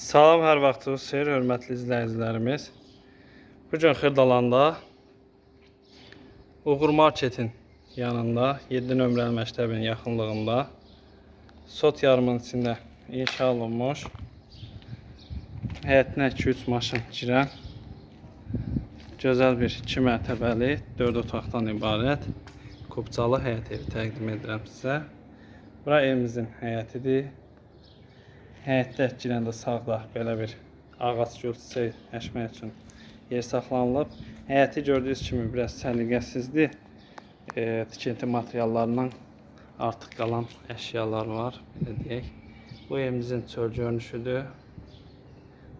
Salam, hər vaxtınız xeyir, hörmətli izləyicilərimiz. Bu gün Xırdalanda Uğur Marketin yanında 7 nömrəli məktəbin yaxınlığında Sot yarımın içində inşa olunmuş həyətinə 2-3 maşın girən gözəl bir 2 mərtəbəli 4 otaqdan ibarət Kubcalı həyət evi təqdim edirəm sizə. Bura evimizin həyətidir. Həyətdə girəndə sağda belə bir ağac gölçəsi həşmək üçün yer saxlanılıb. Həyəti gördüyünüz kimi biraz səliqəsizdir. E, tikinti materiallarından artıq qalan əşyalar var, belə deyək. Bu evimizin çöl görünüşüdür.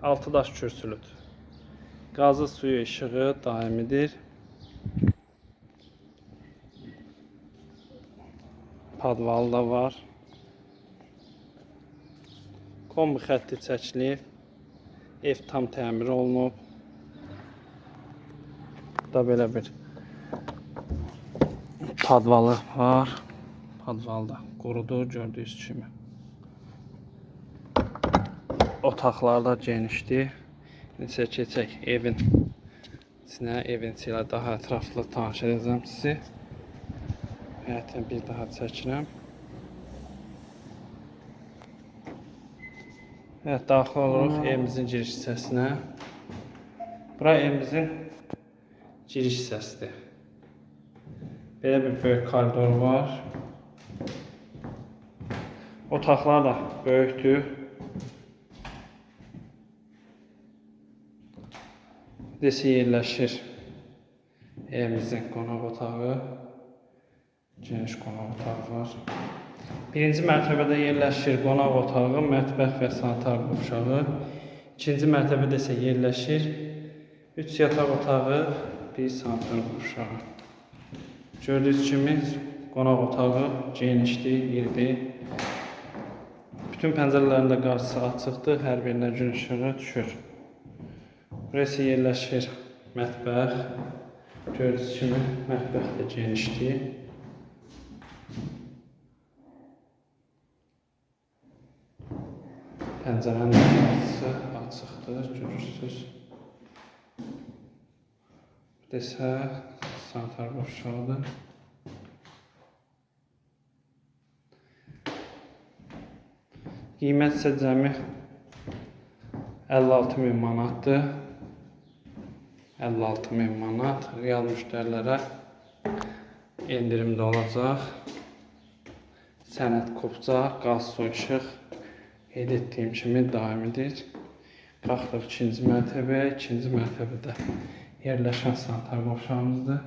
Altı daş kürsülüdür. Qazı suyu işığı daimidir. Padval da var. Kombi xətti çəkilib. Ev tam təmir olunub. Da belə bir padvalı var. Padval da qurudur gördüyünüz kimi. Otaqlar da genişdir. Neçə keçək evin içinə, evin içi ilə daha ətraflı tanış edəcəm sizi. Həyətini bir daha çəkirəm. Evet, daxil oluruq evimizin giriş hissəsinə. Bura evimizin giriş hissəsidir. Belə bir böyük koridor var. Otaqlar da böyükdür. Desi yerləşir evimizin qonaq otağı. Geniş qonaq otağı var. Birinci mərtəbədə yerləşir qonaq otağı, mətbəx və sanitar qovşağı. İkinci mərtəbədə isə yerləşir 3 yataq otağı, bir sanitar qovşağı. Gördüyünüz kimi qonaq otağı genişdir, iridir. Bütün pəncərələrin də qarşısı açıqdır, hər birinə gün işığı düşür. Burası yerləşir mətbəx. Gördüyünüz kimi mətbəx də genişdir. Pəncərənin qapısı açıqdır, görürsüz. Bir də isə sanitar qovşağıdır. Qiymət isə cəmi 56 min manatdır. 56 min manat real müştərilərə endirimdə olacaq. Sənəd kopca, qaz su qeyd etdiyim kimi daimidir. Qalxdıq ikinci mərtəbəyə, ikinci mərtəbədə yerləşən sanitar qovşağımızdır.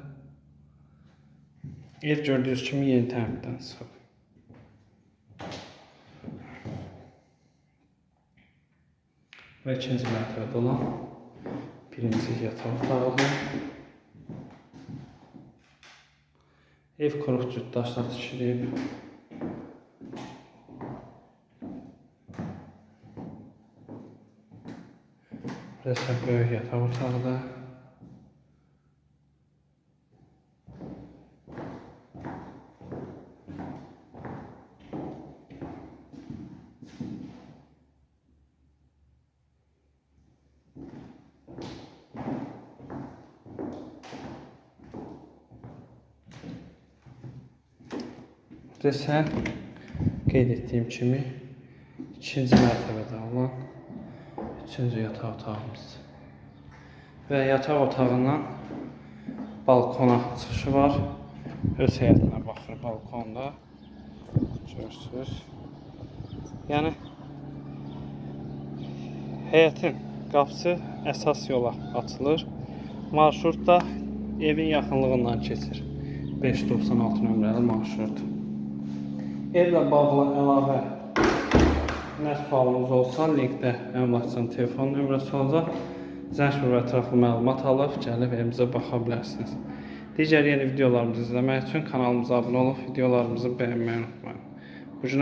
Ev gördüyünüz kimi yeni təmirdən çıxıb. Və ikinci mərtəbədə olan birinci yataq otağıdır. Ev quruq cütdaşla tikilib. Burası böyük yataq otağıdır. Desen qeyd etdiyim kimi ikinci mərtəbədə olan üçüncü yataq otağımız. Və yataq otağından balkona çıxışı var. Öz həyətinə baxır balkonda. Görürsüz. Yəni həyətin qapısı əsas yola açılır. Marşrut da evin yaxınlığından keçir. 596 nömrəli marşrut. Evlə bağlı əlavə nə sualınız olsa, linkdə əmlakçının telefon nömrəsi olacaq. Zəng və ətraflı məlumat alıb gəlib evimizə baxa bilərsiniz. Digər yeni videolarımızı izləmək üçün kanalımıza abunə olub videolarımızı bəyənməyi unutmayın. Bu günə